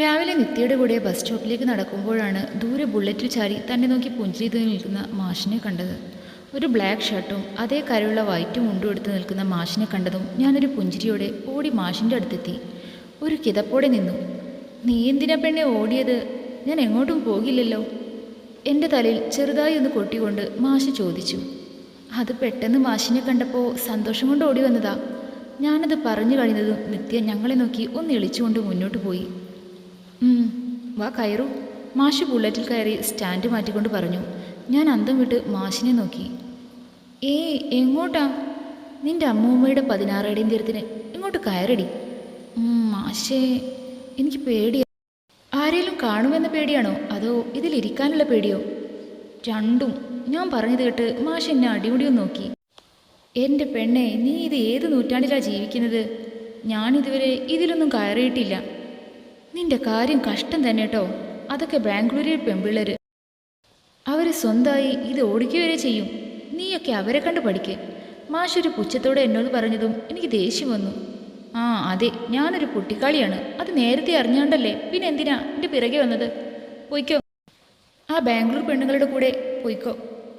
രാവിലെ നിത്യയുടെ കൂടെ ബസ് സ്റ്റോപ്പിലേക്ക് നടക്കുമ്പോഴാണ് ദൂരെ ബുള്ളറ്റിൽ ചാരി തന്നെ നോക്കി പുഞ്ചിരി നിൽക്കുന്ന മാഷിനെ കണ്ടത്. ഒരു ബ്ലാക്ക് ഷർട്ടും അതേ കരയുള്ള വൈറ്റും മുണ്ടും എടുത്ത് നിൽക്കുന്ന മാഷിനെ കണ്ടതും ഞാനൊരു പുഞ്ചിരിയോടെ ഓടി മാഷിന്റെ അടുത്തെത്തി. ഒരു കിതപ്പോടെ നിന്നു. നീ എന്തിനാ പെണ്ണെ ഓടിയത്? ഞാൻ എങ്ങോട്ടും പോകില്ലല്ലോ. എന്റെ തലയിൽ ചെറുതായി ഒന്ന് കൊട്ടിക്കൊണ്ട് മാഷ് ചോദിച്ചു. അത് പെട്ടെന്ന് മാഷിനെ കണ്ടപ്പോൾ സന്തോഷം കൊണ്ട് ഓടി വന്നതാ. ഞാനത് പറഞ്ഞു കഴിഞ്ഞതും നിത്യ ഞങ്ങളെ നോക്കി ഒന്ന് ഇളിച്ചുകൊണ്ട് മുന്നോട്ട് പോയി. വാ കയറൂ. മാഷ് ബുള്ളറ്റിൽ കയറി സ്റ്റാൻഡ് മാറ്റിക്കൊണ്ട് പറഞ്ഞു. ഞാൻ അന്തം വിട്ട് മാഷിനെ നോക്കി. ഏ എങ്ങോട്ടാ? നിന്റെ അമ്മൂമ്മയുടെ പതിനാറടിയും തീരത്തിന് ഇങ്ങോട്ട് കയറടി. മാഷേ എനിക്ക് പേടിയാ. ആരേലും കാണുമെന്ന പേടിയാണോ? അതോ ഇതിലിരിക്കാനുള്ള പേടിയോ? രണ്ടും. ഞാൻ പറഞ്ഞത് കേട്ട് മാഷ് എന്നെ അടിമുടിയും നോക്കി. എന്റെ പെണ്ണെ നീ ഇത് ഏത് നൂറ്റാണ്ടിലാ ജീവിക്കുന്നത്? ഞാനിതുവരെ ഇതിലൊന്നും കയറിയിട്ടില്ല. നിന്റെ കാര്യം കഷ്ടം തന്നെ കേട്ടോ അതൊക്കെ ബാംഗ്ലൂരിൽ പെമ്പിള്ളര്. അവർ സ്വന്തമായി ഇത് ഓടിക്കുകയെ ചെയ്യും. നീയൊക്കെ അവരെ കണ്ട് പഠിക്കേ. മാഷൊരു പുച്ഛത്തോടെ എന്നോട് പറഞ്ഞതും എനിക്ക് ദേഷ്യം വന്നു. ആ അതെ ഞാനൊരു കുട്ടിക്കാളിയാണ് അത് നേരത്തെ അറിഞ്ഞാണ്ടല്ലേ. പിന്നെ എന്തിനാ എന്റെ പിറകെ വന്നത്? പൊയ്ക്കോ. ആ ബാംഗ്ലൂർ പെണ്ണുങ്ങളുടെ കൂടെ പൊയ്ക്കോ.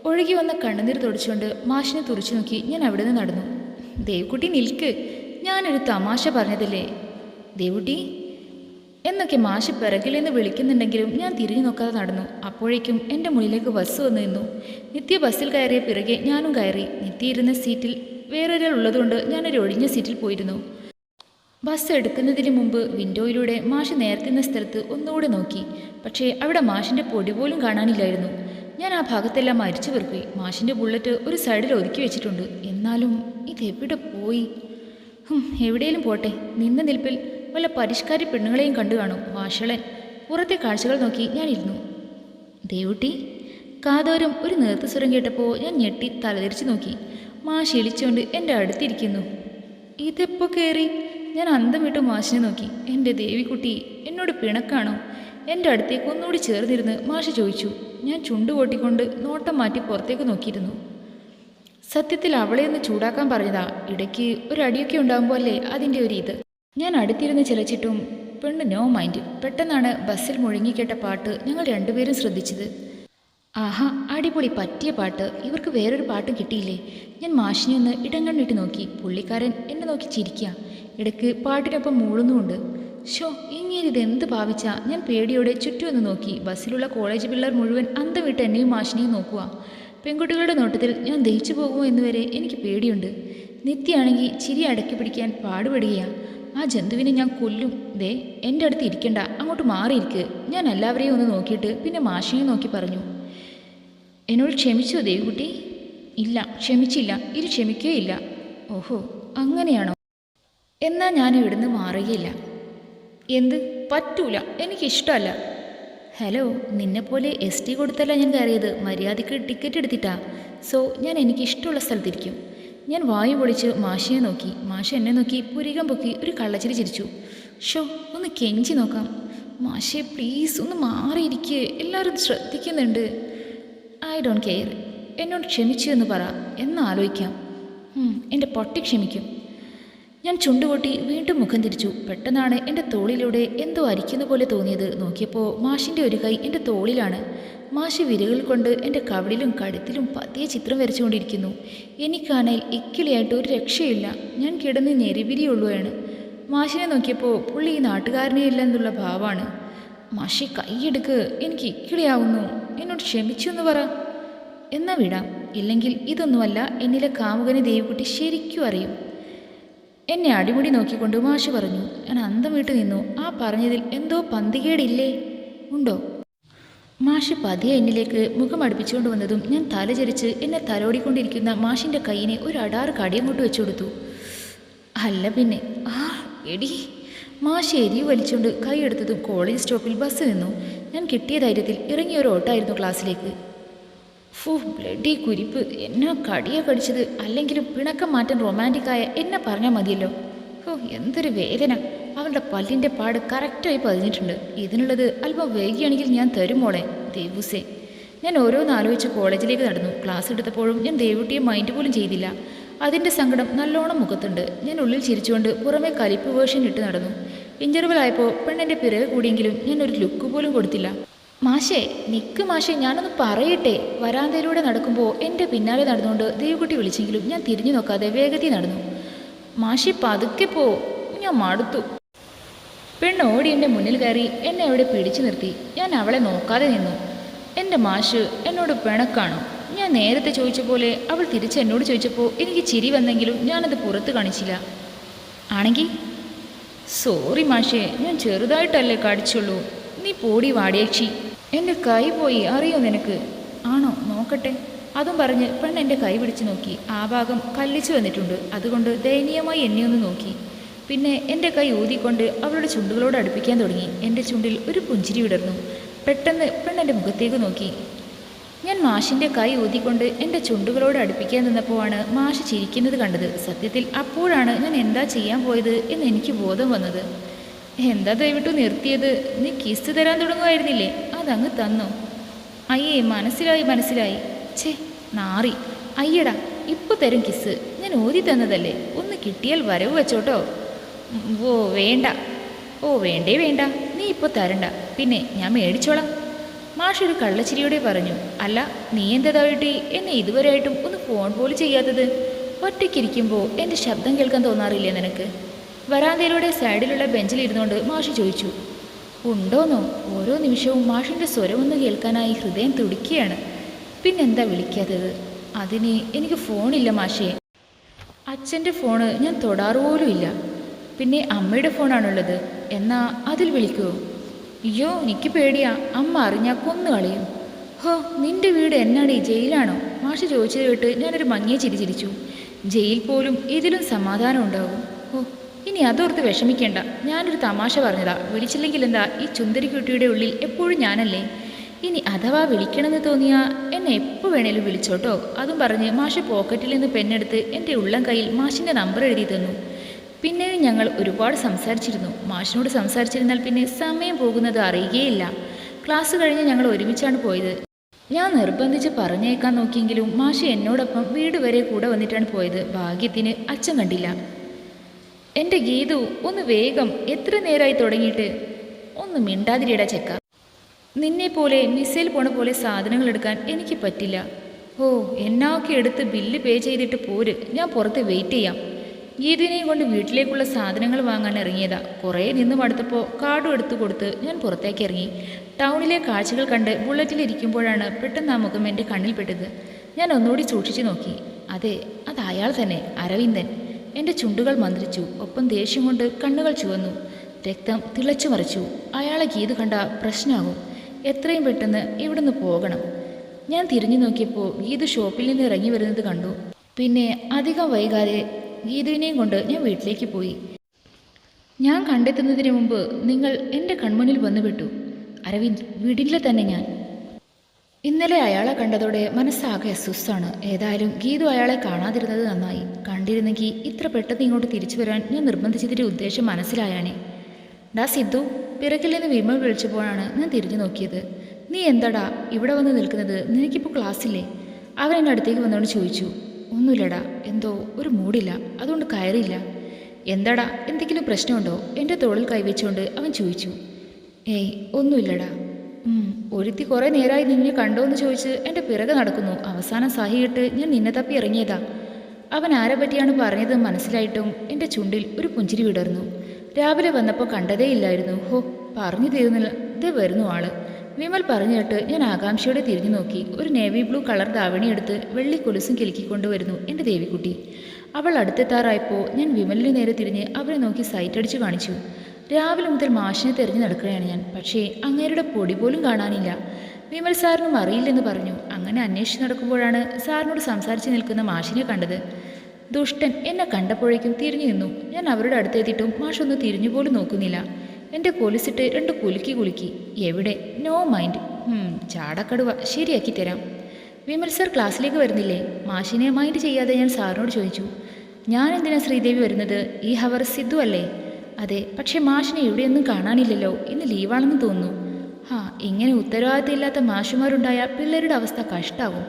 ഒഴുകി വന്ന കണ്ണുനീർ തുടച്ചുകൊണ്ട് മാഷിനെ തുറച്ചു നോക്കി ഞാൻ അവിടെ നിന്ന് നടന്നു ദേവ്കുട്ടി നിൽക്ക്. ഞാനൊരു തമാശ പറഞ്ഞതല്ലേ. ദേവുട്ടി എന്നൊക്കെ മാഷി പിറകിൽ നിന്ന് വിളിക്കുന്നുണ്ടെങ്കിലും ഞാൻ തിരിഞ്ഞു നോക്കാതെ നടന്നു. അപ്പോഴേക്കും എന്റെ മുന്നിലേക്ക് ബസ് വന്നു നിന്നു. നിത്യ ബസ്സിൽ കയറിയ പിറകെ ഞാനും കയറി. നിത്യ ഇരുന്ന സീറ്റിൽ വേറൊരാൾ ഉള്ളതുകൊണ്ട് ഞാനൊരു ഒഴിഞ്ഞ സീറ്റിൽ പോയിരുന്നു. ബസ് എടുക്കുന്നതിന് മുമ്പ് വിൻഡോയിലൂടെ മാഷി നേരത്തെ നിന്ന സ്ഥലത്ത് ഒന്നുകൂടെ നോക്കി. പക്ഷേ അവിടെ മാഷിന്റെ പൊടി പോലും കാണാനില്ലായിരുന്നു. ഞാൻ ആ ഭാഗത്തെല്ലാം മരിച്ചു പെറുക്കി. മാഷിന്റെ ബുള്ളറ്റ് ഒരു സൈഡിൽ ഒതുക്കി വെച്ചിട്ടുണ്ട്. എന്നാലും ഇതെവിടെ പോയി? എവിടെയും പോട്ടെ. നിന്ന നിൽപ്പിൽ വല്ല പരിഷ്കാരി പെണ്ണുങ്ങളെയും കണ്ടു കാണും വാഷളൻ പുറത്തെ കാഴ്ചകൾ നോക്കി ഞാനിരുന്നു. ദേവുട്ടി കാതോരം ഒരു നേർത്ത സ്വരം കേട്ടപ്പോൾ ഞാൻ ഞെട്ടി തലതിരിച്ചു നോക്കി. മാഷ് ഇളിച്ചുകൊണ്ട് എന്റെ അടുത്തിരിക്കുന്നു. ഇതെപ്പോ കയറി ഞാൻ അന്തം വിട്ട് മാഷിനെ നോക്കി. എന്റെ ദേവിക്കുട്ടി എന്നോട് പിണക്കാണോ? എന്റെ അടുത്തേക്ക് ഒന്നുകൂടി ചേർന്നിരുന്ന് മാഷ് ചോദിച്ചു. ഞാൻ ചുണ്ടു പൊട്ടിക്കൊണ്ട് നോട്ടം മാറ്റി പുറത്തേക്ക് നോക്കിയിരുന്നു. സത്യത്തിൽ അവളെ ഒന്ന് ചൂടാക്കാൻ പറഞ്ഞതാ. ഇടയ്ക്ക് ഒരു അടിയൊക്കെ ഉണ്ടാകുമ്പോൾ അല്ലേ അതിന്റെ ഒരു ഇത്? ഞാൻ അടുത്തിരുന്ന് ചിലച്ചിട്ടും പെണ്ണ് നോ മൈൻഡ് പെട്ടെന്നാണ് ബസ്സിൽ മുഴങ്ങിക്കേട്ട പാട്ട് ഞങ്ങൾ രണ്ടുപേരും ശ്രദ്ധിച്ചത്. ആഹാ അടിപൊളി പറ്റിയ പാട്ട്. ഇവർക്ക് വേറൊരു പാട്ടും കിട്ടിയില്ലേ? ഞാൻ മാഷിനെ ഒന്ന് ഇടം കണ്ണിട്ട് നോക്കി. പുള്ളിക്കാരൻ എന്നെ നോക്കി ചിരിക്കുക ഇടയ്ക്ക് പാട്ടിനൊപ്പം മൂളുന്നുമുണ്ട്. ഷോ ഇങ്ങനെ ഇതെന്ത് ഭാവിച്ചാ? ഞാൻ പേടിയോടെ ചുറ്റും ഒന്ന് നോക്കി. ബസ്സിലുള്ള കോളേജ് പിള്ളേർ മുഴുവൻ അന്തം വിട്ട് എന്നെയും മാഷിനെയും നോക്കുക. പെൺകുട്ടികളുടെ നോട്ടത്തിൽ ഞാൻ ദഹിച്ചു പോകുമോ എന്നുവരെ എനിക്ക് പേടിയുണ്ട്. നിത്യയാണെങ്കിൽ ചിരി അടക്കി പിടിക്കാൻ പാടുപെടുകയാണ് ആ ജന്തുവിനെ ഞാൻ കൊല്ലും. ദേ എന്റെ അടുത്ത് ഇരിക്കണ്ട. അങ്ങോട്ട് മാറിയിരിക്ക്. ഞാൻ എല്ലാവരെയും ഒന്ന് നോക്കിയിട്ട് പിന്നെ മാഷിനെ നോക്കി പറഞ്ഞു. എന്നോട് ക്ഷമിച്ചോ ദേവികുട്ടി? ഇല്ല ക്ഷമിച്ചില്ല. ഇത് ക്ഷമിക്കുകയില്ല ഓഹോ അങ്ങനെയാണോ? എന്നാൽ ഞാൻ ഇവിടുന്ന് മാറുകയില്ല. എന്ത്? പറ്റൂല. എനിക്കിഷ്ടമല്ല. ഹലോ നിന്നെപ്പോലെ എസ് ടി കൊടുത്തല്ല ഞാൻ കയറിയത്. മര്യാദയ്ക്ക് ടിക്കറ്റ് എടുത്തിട്ടാ. സോ ഞാൻ എനിക്കിഷ്ടമുള്ള സ്ഥലത്തിരിക്കും. ഞാൻ വായു പൊളിച്ച് മാഷിയെ നോക്കി. മാഷ എന്നെ നോക്കി പുരികം പൊക്കി ഒരു കള്ളച്ചിരി ചിരിച്ചു. ഷോ ഒന്ന് കെഞ്ചി നോക്കാം. മാഷെ പ്ലീസ് ഒന്ന് മാറിയിരിക്കേ. എല്ലാവരും ശ്രദ്ധിക്കുന്നുണ്ട്. ഐ ഡോണ്ട് കെയർ എന്നോട് ക്ഷമിച്ചു എന്ന് പറ. എന്നാലോചിക്കാം. എന്റെ പൊട്ടി ക്ഷമിക്കും. ഞാൻ ചുണ്ടുകൊട്ടി വീണ്ടും മുഖം തിരിച്ചു. പെട്ടെന്നാണ് എന്റെ തോളിലൂടെ എന്തോ അരിക്കുന്ന പോലെ തോന്നിയത്. നോക്കിയപ്പോൾ മാഷിന്റെ ഒരു കൈ എന്റെ തോളിലാണ്. മാഷി വിരകൾ കൊണ്ട് എന്റെ കവിളിലും കഴുത്തിലും പതിയെ ചിത്രം വരച്ചുകൊണ്ടിരിക്കുന്നു. എനിക്കാണെങ്കിൽ ഇക്കിളിയായിട്ട് ഒരു രക്ഷയില്ല. ഞാൻ കിടന്ന് ഞെരിവിരിയുള്ളുവാണ് മാഷിനെ നോക്കിയപ്പോൾ പുള്ളി ഈ നാട്ടുകാരനെ ഇല്ല എന്നുള്ള ഭാവമാണ് മാഷി കൈയെടുക്ക് എനിക്ക് ഇക്കിളിയാവുന്നു. എന്നോട് ക്ഷമിച്ചു എന്ന് പറ. എന്നാ വിടാം. ഇല്ലെങ്കിൽ ഇതൊന്നുമല്ല. എന്നിലെ കാമുകനെ ദേവിക്കുട്ടി ശരിക്കും അറിയും. എന്നെ അടിമുടി നോക്കിക്കൊണ്ട് മാഷ് പറഞ്ഞു ഞാൻ അന്തം വിട്ട് നിന്നു. ആ പറഞ്ഞതിൽ എന്തോ പന്തികേടില്ലേ? ഉണ്ടോ? മാഷ് പതിയെ എന്നിലേക്ക് മുഖം അടുപ്പിച്ചുകൊണ്ട് വന്നതും ഞാൻ തലചരിച്ച് എന്നെ തലോടിക്കൊണ്ടിരിക്കുന്ന മാഷിന്റെ കൈയിനെ ഒരു അടാറ് കടിയങ്ങോട്ട് വെച്ചു കൊടുത്തു. അല്ല പിന്നെ ആ എടി. മാഷ് എരിവ് വലിച്ചുകൊണ്ട് കൈയെടുത്തതും കോളേജ് സ്റ്റോപ്പിൽ ബസ് നിന്നു. ഞാൻ കിട്ടിയ ധൈര്യത്തിൽ ഇറങ്ങിയ ഒരു ഓട്ടായിരുന്നു ക്ലാസ്സിലേക്ക്. ഫു ബ്ലഡി കുരിപ്പ്. എന്നാ കടിയെ കടിച്ചത്. അല്ലെങ്കിലും പിണക്കം മാറ്റം റൊമാന്റിക്കായ എന്നെ പറഞ്ഞാൽ മതിയല്ലോ. ഹോ എന്തൊരു വേദന. അവളുടെ പല്ലിന്റെ പാട് കറക്റ്റായി പതിഞ്ഞിട്ടുണ്ട്. ഇതിനുള്ളത് അല്പം വൈകിയാണെങ്കിൽ ഞാൻ തരും ദേവൂസേ. ഞാൻ ഓരോന്ന് ആലോചിച്ച് കോളേജിലേക്ക് നടന്നു. ക്ലാസ് എടുത്തപ്പോഴും ഞാൻ ദേവുട്ടിയെ മൈൻഡ് പോലും ചെയ്തില്ല. അതിന്റെ സങ്കടം നല്ലോണം മുഖത്തുണ്ട്. ഞാൻ ഉള്ളിൽ ചിരിച്ചുകൊണ്ട് പുറമെ കലിപ്പ് വേർഷൻ ഇട്ട് നടന്നു. ഇന്റർവൽ ആയപ്പോൾ പെണ്ണിന്റെ പിറകെ കൂടിയെങ്കിലും ഞാൻ ഒരു ലുക്ക് പോലും കൊടുത്തില്ല. മാഷേ നിക്ക് മാഷേ ഞാനൊന്ന് പറയട്ടെ. വരാന്തയിലൂടെ നടക്കുമ്പോൾ എന്റെ പിന്നാലെ നടന്നുകൊണ്ട് ദേവകുട്ടി വിളിച്ചെങ്കിലും ഞാൻ തിരിഞ്ഞു നോക്കാതെ വേഗത്തിൽ നടന്നു. മാഷി പതുക്കെ പോ. ഞാൻ മടുത്തു. പെണ്ണ് ഓടി എന്റെ മുന്നിൽ കയറി എന്നെ അവിടെ പിടിച്ചു നിർത്തി. ഞാൻ അവളെ നോക്കാതെ നിന്നു. എന്റെ മാഷ് എന്നോട് പിണക്കാണോ? ഞാൻ നേരത്തെ ചോദിച്ച പോലെ അവൾ തിരിച്ച് എന്നോട് ചോദിച്ചപ്പോൾ എനിക്ക് ചിരി വന്നെങ്കിലും ഞാനത് പുറത്ത് കാണിച്ചില്ല. ആണെങ്കിൽ സോറി മാഷേ ഞാൻ ചെറുതായിട്ടല്ലേ കടിച്ചുള്ളൂ നീ പോടി വാടിയക്ഷി. എന്റെ കൈ പോയി അറിയോ നിനക്ക്? ആണോ? നോക്കട്ടെ. അതും പറഞ്ഞ് പെണ്ണ് എന്റെ കൈ പിടിച്ചു നോക്കി. ആ ഭാഗം കല്ലിച്ചു വന്നിട്ടുണ്ട്. അതുകൊണ്ട് ദയനീയമായി എന്നെ ഒന്ന് നോക്കി. പിന്നെ എന്റെ കൈ ഊതിക്കൊണ്ട് അവളുടെ ചുണ്ടുകളോട് അടുപ്പിക്കാൻ തുടങ്ങി. എന്റെ ചുണ്ടിൽ ഒരു പുഞ്ചിരി വിടർന്നു. പെട്ടെന്ന് പെണ്ണെന്റെ മുഖത്തേക്ക് നോക്കി. ഞാൻ മാഷിന്റെ കൈ ഊതിക്കൊണ്ട് എന്റെ ചുണ്ടുകളോട് അടുപ്പിക്കാൻ നിന്നപ്പോഴാണ് മാഷ് ചിരിക്കുന്നത് കണ്ടത്. സത്യത്തിൽ അപ്പോഴാണ് ഞാൻ എന്താ ചെയ്യാൻ പോയത് എന്ന് എനിക്ക് ബോധം വന്നത്. എന്താ ദയവിട്ടു നിർത്തിയത്? നീ കിസ് തരാൻ തുടങ്ങുമായിരുന്നില്ലേ? അതങ്ങ് തന്നു. അയ്യേ മനസ്സിലായി മനസ്സിലായി. ചേ നാറി. അയ്യടാ ഇപ്പൊ തരും കിസ് ഞാൻ ഓരി തന്നതല്ലേ? ഒന്ന് കിട്ടിയാൽ വരവ് വെച്ചോട്ടോ. ഓ വേണ്ട. ഓ വേണ്ടേ വേണ്ട. നീ ഇപ്പോൾ തരണ്ട. പിന്നെ ഞാൻ മേടിച്ചോളാം. മാഷ് ഒരു കള്ളച്ചിരിയോടെ പറഞ്ഞു. അല്ല നീ എന്തതായിട്ട് എന്നെ ഇതുവരെയായിട്ടും ഒന്ന് ഫോൺ പോലും ചെയ്യാത്തത്? ഒറ്റയ്ക്കിരിക്കുമ്പോൾ എന്റെ ശബ്ദം കേൾക്കാൻ തോന്നാറില്ലേ നിനക്ക്? വരാന്തയിലൂടെ സൈഡിലുള്ള ബെഞ്ചിലിരുന്നുകൊണ്ട് മാഷി ചോദിച്ചു. ഉണ്ടോന്നോ? ഓരോ നിമിഷവും മാഷിന്റെ സ്വരമൊന്ന് കേൾക്കാനായി ഹൃദയം തുടിക്കുകയാണ്. പിന്നെന്താ വിളിക്കാത്തത്? അതിന് എനിക്ക് ഫോണില്ല മാഷേ. അച്ഛന്റെ ഫോണ് ഞാൻ തൊടാറ് പോലും ഇല്ല. പിന്നെ അമ്മയുടെ ഫോണാണുള്ളത്. എന്നാ അതിൽ വിളിക്കുമോ അയ്യോ എനിക്ക് പേടിയാ. അമ്മ അറിഞ്ഞാൽ കൊന്നു കളയും. ഹോ നിന്റെ വീട് എന്നാണ് ഈ ജയിലാണോ? മാഷ് ചോദിച്ചത് കേട്ട് ഞാനൊരു മങ്ങിയ ചിരി ചിരിച്ചു. ജയിൽ പോലും ഇതിലും സമാധാനം ഉണ്ടാവും ഓ ഇനി അതോർത്ത് വിഷമിക്കേണ്ട. ഞാനൊരു തമാശ പറഞ്ഞതാ. വിളിച്ചില്ലെങ്കിൽ എന്താ ഈ ചുന്ദരിക്കുട്ടിയുടെ ഉള്ളിൽ എപ്പോഴും ഞാനല്ലേ? ഇനി അഥവാ വിളിക്കണമെന്ന് തോന്നിയാ എന്നെ എപ്പോൾ വേണേലും വിളിച്ചോട്ടോ? അതും പറഞ്ഞ് മാഷ് പോക്കറ്റിൽ നിന്ന് പെണ്ണെടുത്ത് എന്റെ ഉള്ളം കയ്യിൽ മാഷിന്റെ നമ്പർ എഴുതി തന്നു. പിന്നെ ഞങ്ങൾ ഒരുപാട് സംസാരിച്ചിരുന്നു. മാഷിനോട് സംസാരിച്ചിരുന്നാൽ പിന്നെ സമയം പോകുന്നത് അറിയുകയില്ല. ക്ലാസ് കഴിഞ്ഞ് ഞങ്ങൾ ഒരുമിച്ചാണ് പോയത്. ഞാൻ നിർബന്ധിച്ച് പറഞ്ഞേക്കാൻ നോക്കിയെങ്കിലും മാഷി എന്നോടൊപ്പം വീട് വരെ കൂടെ വന്നിട്ടാണ് പോയത്. ഭാഗ്യത്തിന് അച്ഛൻ കണ്ടില്ല. എന്റെ ഗീതു ഒന്ന് വേഗം എത്ര നേരമായി തുടങ്ങിയിട്ട്? ഒന്ന് മിണ്ടാതിരിയടാ ചെക്ക. നിന്നെ പോലെ മിസൈൽ പോണ പോലെ സാധനങ്ങൾ എടുക്കാൻ എനിക്ക് പറ്റില്ല. ഓ എന്നാക്കെ എടുത്ത് ബില്ല് പേ ചെയ്തിട്ട് പോര്. ഞാൻ പുറത്ത് വെയിറ്റ് ചെയ്യാം. ഗീതിനെയും കൊണ്ട് വീട്ടിലേക്കുള്ള സാധനങ്ങൾ വാങ്ങാൻ ഇറങ്ങിയതാ. കുറേ നിന്ന് മടുത്തപ്പോൾ കാർഡും എടുത്തു കൊടുത്ത് ഞാൻ പുറത്തേക്ക് ഇറങ്ങി. ടൗണിലെ കാഴ്ചകൾ കണ്ട് ബുള്ളറ്റിലിരിക്കുമ്പോഴാണ് പെട്ടെന്ന് ആ മുഖം എന്റെ കണ്ണിൽപ്പെട്ടത് ഞാൻ ഒന്നുകൂടി സൂക്ഷിച്ചു നോക്കി. അതെ അത് അയാൾ തന്നെ അരവിന്ദൻ. എന്റെ ചുണ്ടുകൾ മന്ത്രിച്ചു. ഒപ്പം ദേഷ്യം കൊണ്ട് കണ്ണുകൾ ചുവന്നു. രക്തം തിളച്ചു മറിച്ചു. അയാളെ ഗീത് കണ്ട പ്രശ്നമാകും എത്രയും പെട്ടെന്ന് ഇവിടുന്ന് പോകണം. ഞാൻ തിരിഞ്ഞു നോക്കിയപ്പോൾ ഗീതു ഷോപ്പിൽ നിന്ന് ഇറങ്ങി വരുന്നത് കണ്ടു. പിന്നെ അധികം വൈകാതെ ഗീതുവിനെയും കൊണ്ട് ഞാൻ വീട്ടിലേക്ക് പോയി. ഞാൻ കണ്ടെത്തുന്നതിന് മുമ്പ് നിങ്ങൾ എന്റെ കൺമുന്നിൽ വന്നുവിട്ടു അരവിന്ദ് വീടില്ല തന്നെ ഞാൻ. ഇന്നലെ അയാളെ കണ്ടതോടെ മനസ്സാകെ അസ്വസ്ഥാണ് ഏതായാലും ഗീതു അയാളെ കാണാതിരുന്നത് നന്നായി. കണ്ടിരുന്നെങ്കിൽ ഇത്ര പെട്ടെന്ന് ഇങ്ങോട്ട് തിരിച്ചു വരാൻ ഞാൻ നിർബന്ധിച്ചതിന്റെ ഉദ്ദേശം മനസ്സിലായാനേ. ഡാ സിദ്ധു പിറകിൽ നിന്ന് വിമൽ വിളിച്ചപ്പോഴാണ് ഞാൻ തിരിഞ്ഞു നോക്കിയത്. നീ എന്താടാ? ഇവിടെ വന്ന് നിൽക്കുന്നത്? നിനക്കിപ്പോൾ ക്ലാസ്സില്ലേ? അവൻ എന്റെ അടുത്തേക്ക് വന്നോണ്ട് ചോദിച്ചു. ഒന്നുമില്ലടാ. എന്തോ ഒരു മൂടില്ല. അതുകൊണ്ട് കയറിയില്ല. എന്താടാ? എന്തെങ്കിലും പ്രശ്നമുണ്ടോ? എന്റെ തോളിൽ കൈവച്ചുകൊണ്ട് അവൻ ചോദിച്ചു. ഏയ് ഒന്നുമില്ലടാ. ഒരുത്തി കുറേ നേരമായി നിന്നെ കണ്ടോ എന്ന് ചോദിച്ച് എന്റെ പിറകെ നടക്കുന്നു. അവസാനം സഹിയിട്ട് ഞാൻ നിന്നെ തപ്പി ഇറങ്ങിയതാ. അവൻ ആരെ പറ്റിയാണ് പറഞ്ഞത് മനസ്സിലായിട്ടും എന്റെ ചുണ്ടിൽ ഒരു പുഞ്ചിരി വിടർന്നു. രാവിലെ വന്നപ്പോൾ കണ്ടതേ ഇല്ലായിരുന്നു. ഹോ പറഞ്ഞു തീർന്നില്ല. ഇത് വരുന്നു ആൾ. വിമൽ പറഞ്ഞു കേട്ട് ഞാൻ ആകാംക്ഷയോടെ തിരിഞ്ഞു നോക്കി. ഒരു നേവി ബ്ലൂ കളർ ദാവണിയെടുത്ത് വെള്ളി കൊലുസും കിലുക്കിക്കൊണ്ടുവരുന്നു എന്റെ ദേവിക്കുട്ടി. അവൾ അടുത്തെത്താറായപ്പോൾ ഞാൻ വിമലിന് നേരെ തിരിഞ്ഞ് അവരെ നോക്കി സൈറ്റ് കാണിച്ചു. രാവിലെ മുതൽ മാഷിനെ തിരഞ്ഞു നടക്കുകയാണ് ഞാൻ. പക്ഷേ അങ്ങേരുടെ പൊടി പോലും കാണാനില്ല. വിമൽ സാറിനും അറിയില്ലെന്ന് പറഞ്ഞു. അങ്ങനെ അന്വേഷിച്ച് നടക്കുമ്പോഴാണ് സാറിനോട് സംസാരിച്ച് നിൽക്കുന്ന മാഷിനെ കണ്ടത്. ദുഷ്ടൻ എന്നെ കണ്ടപ്പോഴേക്കും തിരിഞ്ഞു നിന്നു. ഞാൻ അവരുടെ അടുത്തെത്തിയിട്ടും മാഷൊന്ന് തിരിഞ്ഞു പോലും നോക്കുന്നില്ല. എന്റെ കൊലിസിട്ട് രണ്ട് കുലുക്കി കുലുക്കി. എവിടെ? No mind. ചാടക്കടുവ. ശരിയാക്കി തരാം. വിമൽ സർ ക്ലാസ്സിലേക്ക് വരുന്നില്ലേ? മാഷിനെ മൈൻഡ് ചെയ്യാതെ ഞാൻ സാറിനോട് ചോദിച്ചു. ഞാൻ എന്തിനാ ശ്രീദേവി വരുന്നത്? ഈ ഹവർ സിദ്ധു അല്ലേ? അതെ പക്ഷേ മാഷിനെ എവിടെയൊന്നും കാണാനില്ലല്ലോ. ഇന്ന് ലീവാണെന്ന് തോന്നുന്നു. ആ ഇങ്ങനെ ഉത്തരവാദിത്തമില്ലാത്ത മാഷുമാരുണ്ടായ പിള്ളേരുടെ അവസ്ഥ കഷ്ടാവും.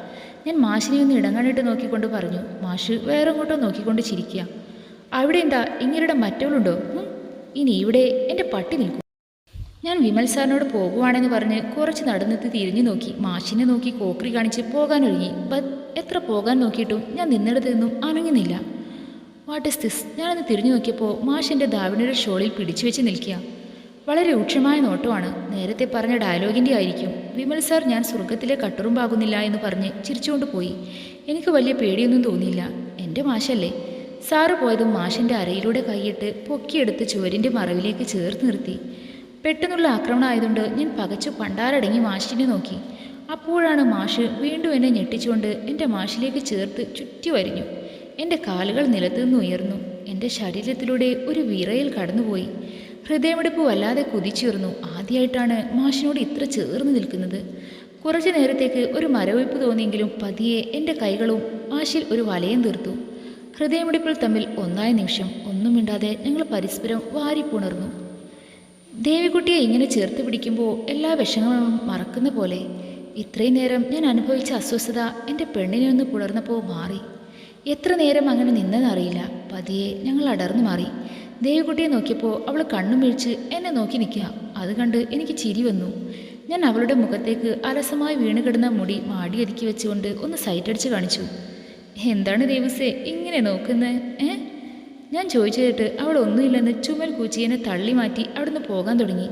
ഞാൻ മാഷിനെ ഒന്ന് ഇടങ്ങണിട്ട് നോക്കിക്കൊണ്ട് പറഞ്ഞു. മാഷ് വേറെ എങ്ങോട്ടോ നോക്കിക്കൊണ്ട് ചിരിക്കുക. അവിടെ എന്താ ഇങ്ങനെ മറ്റവളുണ്ടോ? ഇനി ഇവിടെ എന്റെ പട്ടി നിൽക്കും. ഞാൻ വിമൽ സാറിനോട് പോകുവാണെന്ന് പറഞ്ഞ് കുറച്ച് നടന്നെത്തി തിരിഞ്ഞു നോക്കി. മാഷിനെ നോക്കി കോക്രി കാണിച്ച് പോകാനൊരുങ്ങി. ബട്ട് എത്ര പോകാൻ നോക്കിയിട്ടും ഞാൻ നിന്നിടത്തു നിന്നും അനങ്ങുന്നില്ല. വാട്ട് ഇസ് ദിസ് ഞാനൊന്ന് തിരിഞ്ഞു നോക്കിയപ്പോൾ മാഷിന്റെ ദാവിണിയുടെ ഷോളിൽ പിടിച്ചു വെച്ച് നിൽക്കുക. വളരെ രൂക്ഷമായ നോട്ടമാണ്. നേരത്തെ പറഞ്ഞ ഡയലോഗിന്റെ ആയിരിക്കും. വിമൽ സാർ ഞാൻ സ്വർഗത്തിലെ കട്ടുറുമ്പാകുന്നില്ല എന്ന് പറഞ്ഞ് ചിരിച്ചുകൊണ്ട് പോയി. എനിക്ക് വലിയ പേടിയൊന്നും തോന്നിയില്ല. എന്റെ മാഷല്ലേ? സാറ് പോയതും മാഷിന്റെ അരയിലൂടെ കൈയിട്ട് പൊക്കിയെടുത്ത് ചുവരിന്റെ മറവിലേക്ക് ചേർത്ത് നിർത്തി. പെട്ടെന്നുള്ള ആക്രമണം ആയതുകൊണ്ട് ഞാൻ പകച്ചു പണ്ടാരടങ്ങി മാഷിനെ നോക്കി. അപ്പോഴാണ് മാഷ് വീണ്ടും എന്നെ ഞെട്ടിച്ചുകൊണ്ട് എന്റെ മാഷിലേക്ക് ചേർത്ത് ചുറ്റി വരിഞ്ഞു. എന്റെ കാലുകൾ നിലത്തു നിന്ന് ഉയർന്നു. എന്റെ ശരീരത്തിലൂടെ ഒരു വിറയിൽ കടന്നുപോയി. ഹൃദയമെടുപ്പ് വല്ലാതെ കുതിച്ചുയർന്നു. ആദ്യമായിട്ടാണ് മാഷിനോട് ഇത്ര ചേർന്ന് നിൽക്കുന്നത്. കുറച്ചു നേരത്തേക്ക് ഒരു മരവിപ്പ് തോന്നിയെങ്കിലും പതിയെ എന്റെ കൈകളും മാഷിൽ ഒരു വലയം തീർത്തു. ഹൃദയമിടിപ്പിൽ തമ്മിൽ ഒന്നായ നിമിഷം ഒന്നും മിണ്ടാതെ ഞങ്ങൾ പരസ്പരം വാരിപ്പുണർന്നു. ദേവിക്കുട്ടിയെ ഇങ്ങനെ ചേർത്ത് പിടിക്കുമ്പോൾ എല്ലാ വിഷമങ്ങളും മറക്കുന്ന പോലെ ഇത്രയും നേരം ഞാൻ അനുഭവിച്ച അസ്വസ്ഥത എന്റെ പെണ്ണിനെ ഒന്ന് പുലർന്നപ്പോൾ മാറി. എത്ര നേരം അങ്ങനെ നിന്നതറിയില്ല പതിയെ ഞങ്ങൾ അടർന്നു മാറി. ദേവികുട്ടിയെ നോക്കിയപ്പോൾ അവൾ കണ്ണും വീഴ്ച് എന്നെ നോക്കി നിൽക്കുക. അത് കണ്ട് എനിക്ക് ചിരി വന്നു. ഞാൻ അവളുടെ മുഖത്തേക്ക് അലസമായി വീണുകിടന്ന മുടി മാടിയൊതുക്കി വെച്ചുകൊണ്ട് ഒന്ന് സൈറ്റടിച്ച് കാണിച്ചു. എന്താണ് ദേവസേ ഇങ്ങനെ നോക്കുന്നത് ഏ? ഞാൻ ചോദിച്ചതിട്ട് അവൾ ഒന്നുമില്ലെന്ന് ചുമൽ കൂച്ചിയെന്നെ തള്ളി മാറ്റി അവിടുന്ന് പോകാൻ തുടങ്ങി.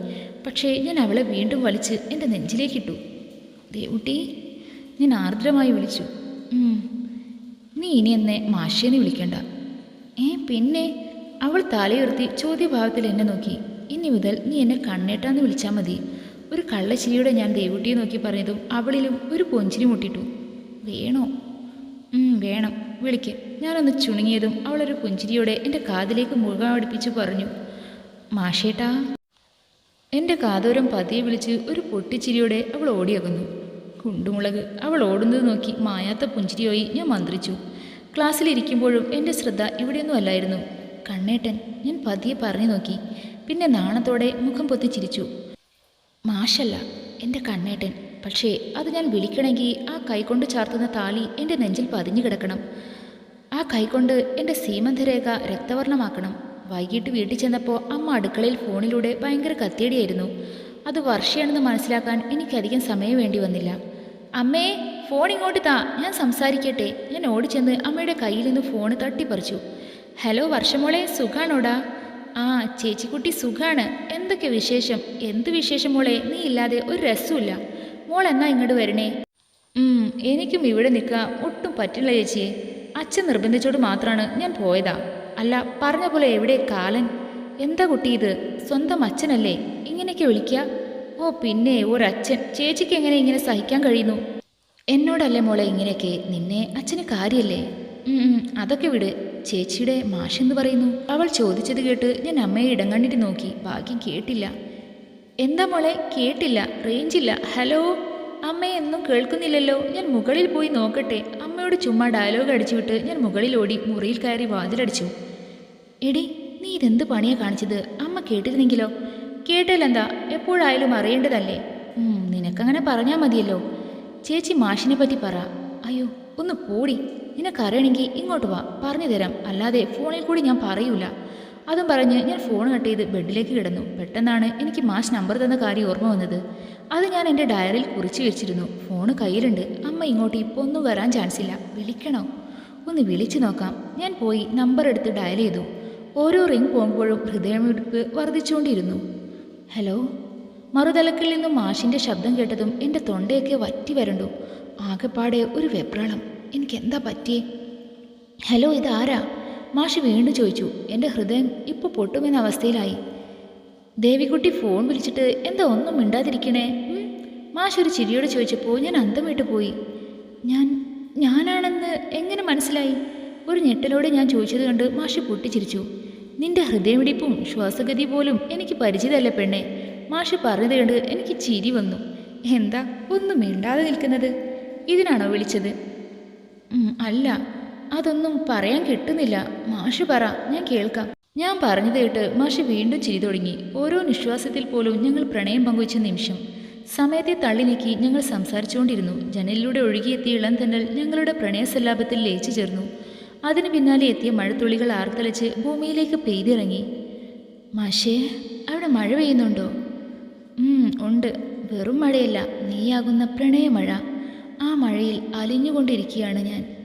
പക്ഷേ ഞാൻ അവളെ വീണ്ടും വലിച്ച് എന്റെ നെഞ്ചിലേക്കിട്ടു. ദേവുട്ടി ഞാൻ ആർദ്രമായി വിളിച്ചു. "ഉം, നീ ഇനി എന്നെ മാഷേനെ വിളിക്കണ്ട. ഏ പിന്നെ? അവൾ തലയുയർത്തി ചോദ്യഭാവത്തിൽ എന്നെ നോക്കി. ഇനി മുതൽ നീ എന്നെ കണ്ണേട്ടാന്ന് വിളിച്ചാൽ മതി. ഒരു കള്ളച്ചിരിയോടെ ഞാൻ ദേവുട്ടിയെ നോക്കി പറഞ്ഞതും അവളിലും ഒരു പൊഞ്ചിരി മുട്ടിട്ടു. വേണോ? "ഉം, വേണം. വിളിക്ക്. ഞാനൊന്ന് ചുണുങ്ങിയതും അവളൊരു പുഞ്ചിരിയോടെ എന്റെ കാതിലേക്ക് മുഴുകാൻ അടുപ്പിച്ച് പറഞ്ഞു. മാഷേട്ടാ. എന്റെ കാതോരം പതിയെ വിളിച്ച് ഒരു പൊട്ടിച്ചിരിയോടെ അവൾ ഓടിയകന്നു. കുണ്ടുമുളക്. അവൾ ഓടുന്നത് നോക്കി മായാത്ത പുഞ്ചിരിയോയി ഞാൻ മന്ത്രിച്ചു. ക്ലാസ്സിലിരിക്കുമ്പോഴും എന്റെ ശ്രദ്ധ ഇവിടെയൊന്നും അല്ലായിരുന്നു. കണ്ണേട്ടൻ ഞാൻ പതിയെ പറഞ്ഞു നോക്കി. പിന്നെ നാണത്തോടെ മുഖം പൊത്തി ചിരിച്ചു. മാഷല്ല എന്റെ കണ്ണേട്ടൻ. പക്ഷേ അത് ഞാൻ വിളിക്കണമെങ്കിൽ ആ കൈകൊണ്ട് ചാർത്തുന്ന താളി എന്റെ നെഞ്ചിൽ പതിഞ്ഞു കിടക്കണം. ആ കൈകൊണ്ട് എന്റെ സീമന്തരേഖ രക്തവർണമാക്കണം. വൈകിട്ട് വീട്ടിൽ ചെന്നപ്പോൾ അമ്മ അടുക്കളയിൽ ഫോണിലൂടെ ഭയങ്കര കത്തിയടിയായിരുന്നു. അത് വർഷയാണെന്ന് മനസ്സിലാക്കാൻ എനിക്കധികം സമയം വേണ്ടി വന്നില്ല. അമ്മേ ഫോൺ ഇങ്ങോട്ട് താ. ഞാൻ സംസാരിക്കട്ടെ. ഞാൻ ഓടിച്ചെന്ന് അമ്മയുടെ കയ്യിൽ നിന്ന് ഫോൺ തട്ടിപ്പറിച്ചു. ഹലോ വർഷമോളെ സുഖാണോടാ? ആ ചേച്ചിക്കുട്ടി സുഖാണ്. എന്തൊക്കെ വിശേഷം? എന്ത് വിശേഷം മോളെ? നീ ഇല്ലാതെ ഒരു രസമില്ല മോൾ എന്നാ ഇങ്ങോട്ട് വരണേ? എനിക്കും ഇവിടെ നിൽക്കാൻ ഒട്ടും പറ്റില്ല ചേച്ചി. അച്ഛൻ നിർബന്ധിച്ചോട് മാത്രമാണ് ഞാൻ പോയതാ. അല്ല പറഞ്ഞ പോലെ എവിടെ കാലൻ? എന്താ കുട്ടി ഇത്? സ്വന്തം അച്ഛനല്ലേ? ഇങ്ങനെയൊക്കെ വിളിക്കുക ഓ പിന്നെ ഒരച്ഛൻ. ചേച്ചിക്ക് എങ്ങനെ ഇങ്ങനെ സഹിക്കാൻ കഴിയുന്നു? എന്നോടല്ലേ മോളെ ഇങ്ങനെയൊക്കെ? നിന്നെ അച്ഛന് കാര്യല്ലേ? അതൊക്കെ വിട്. ചേച്ചിയുടെ മാഷെന്ന് പറയുന്നു? അവൾ ചോദിച്ചത് കേട്ട് ഞാൻ അമ്മയെ ഇടം കണ്ടിട്ട് നോക്കി. ഭാഗ്യം കേട്ടില്ല. എന്താ മോളെ? കേട്ടില്ല. റേഞ്ചില്ല. ഹലോ? അമ്മയെ എന്നും കേൾക്കുന്നില്ലല്ലോ. ഞാൻ മുകളിൽ പോയി നോക്കട്ടെ. അമ്മയോട് ചുമ്മാ ഡയലോഗ് അടിച്ചുവിട്ട് ഞാൻ മുകളിൽ ഓടി മുറിയിൽ കയറി വാതിലടിച്ചു. എടി നീ ഇതെന്ത് പണിയാ കാണിച്ചത്? അമ്മ കേട്ടിരുന്നെങ്കിലോ? കേട്ടല്ലെന്താ എപ്പോഴായാലും അറിയേണ്ടതല്ലേ? നിനക്കങ്ങനെ പറഞ്ഞാൽ മതിയല്ലോ. ചേച്ചി മാഷിനെ പറ്റി പറ. അയ്യോ ഒന്ന് പോടി. നിനക്കറിയണമെങ്കിൽ ഇങ്ങോട്ട് വാ. പറഞ്ഞു തരാം. അല്ലാതെ ഫോണിൽ കൂടി ഞാൻ പറയൂല. അതും പറഞ്ഞ് ഞാൻ ഫോൺ കട്ട് ചെയ്ത് ബെഡിലേക്ക് കിടന്നു. പെട്ടെന്നാണ് എനിക്ക് മാഷ് നമ്പർ തന്ന കാര്യം ഓർമ്മ വന്നത്. അത് ഞാൻ എന്റെ ഡയറിയിൽ കുറിച്ച് വെച്ചിരുന്നു. ഫോൺ കയ്യിലുണ്ട്. അമ്മ ഇങ്ങോട്ട് ഇപ്പോൾ ഒന്നും വരാൻ ചാൻസ് ഇല്ല വിളിക്കണോ? ഒന്ന് വിളിച്ചു നോക്കാം. ഞാൻ പോയി നമ്പർ എടുത്ത് ഡയൽ ചെയ്തു. ഓരോ റിംഗ് പോകുമ്പോഴും ഹൃദയമിടിപ്പ് വർദ്ധിച്ചുകൊണ്ടിരുന്നു. ഹലോ? മറുതലക്കിൽ നിന്നും മാഷിന്റെ ശബ്ദം കേട്ടതും എന്റെ തൊണ്ടയൊക്കെ വറ്റി വരണ്ടു. ആകെപ്പാടെ ഒരു വെപ്രാളം. എനിക്ക് എന്താ പറ്റിയേ? ഹലോ ഇതാരാ? മാഷ് വീണ്ടും ചോദിച്ചു. എന്റെ ഹൃദയം ഇപ്പോൾ പൊട്ടുമെന്ന അവസ്ഥയിലായി. ദേവിക്കുട്ടി ഫോൺ വിളിച്ചിട്ട് എന്താ ഒന്നും മിണ്ടാതിരിക്കണേ? മാഷ് ഒരു ചിരിയോട് ചോദിച്ചപ്പോൾ ഞാൻ അന്തം വിട്ടു പോയി. ഞാൻ ഞാനാണെന്ന് എങ്ങനെ മനസ്സിലായി? ഒരു ഞെട്ടലോടെ ഞാൻ ചോദിച്ചത് കണ്ട് മാഷ് പൊട്ടിച്ചിരിച്ചു. നിന്റെ ഹൃദയമിടിപ്പും ശ്വാസഗതി പോലും എനിക്ക് പരിചിതമല്ല പെണ്ണെ. മാഷ് പറഞ്ഞത് കണ്ട് എനിക്ക് ചിരി വന്നു. എന്താ ഒന്നും മിണ്ടാതെ നിൽക്കുന്നത്? ഇതിനാണോ വിളിച്ചത്? അല്ല അതൊന്നും പറയാൻ കിട്ടുന്നില്ല. മാഷ് പറ ഞാൻ കേൾക്കാം. ഞാൻ പറഞ്ഞു കേട്ട് മാഷ് വീണ്ടും ചിരി തുടങ്ങി. ഓരോ നിശ്വാസത്തിൽ പോലും ഞങ്ങൾ പ്രണയം പങ്കുവച്ച നിമിഷം. സമയത്തെ തള്ളി നീക്കി ഞങ്ങൾ സംസാരിച്ചുകൊണ്ടിരുന്നു. ജനലിലൂടെ ഒഴുകിയെത്തിയ ഇളം തന്നൽ ഞങ്ങളുടെ പ്രണയസല്ലാപത്തിൽ ലയിച്ചു ചേർന്നു. അതിന് പിന്നാലെ എത്തിയ മഴത്തുള്ളികൾ ആർത്തലച്ച് ഭൂമിയിലേക്ക് പെയ്തിറങ്ങി. മാഷേ അവിടെ മഴ പെയ്യുന്നുണ്ടോ? ഉണ്ട്. വെറും മഴയല്ല നീയാകുന്ന പ്രണയമഴ. ആ മഴയിൽ അലിഞ്ഞുകൊണ്ടിരിക്കുകയാണ് ഞാൻ.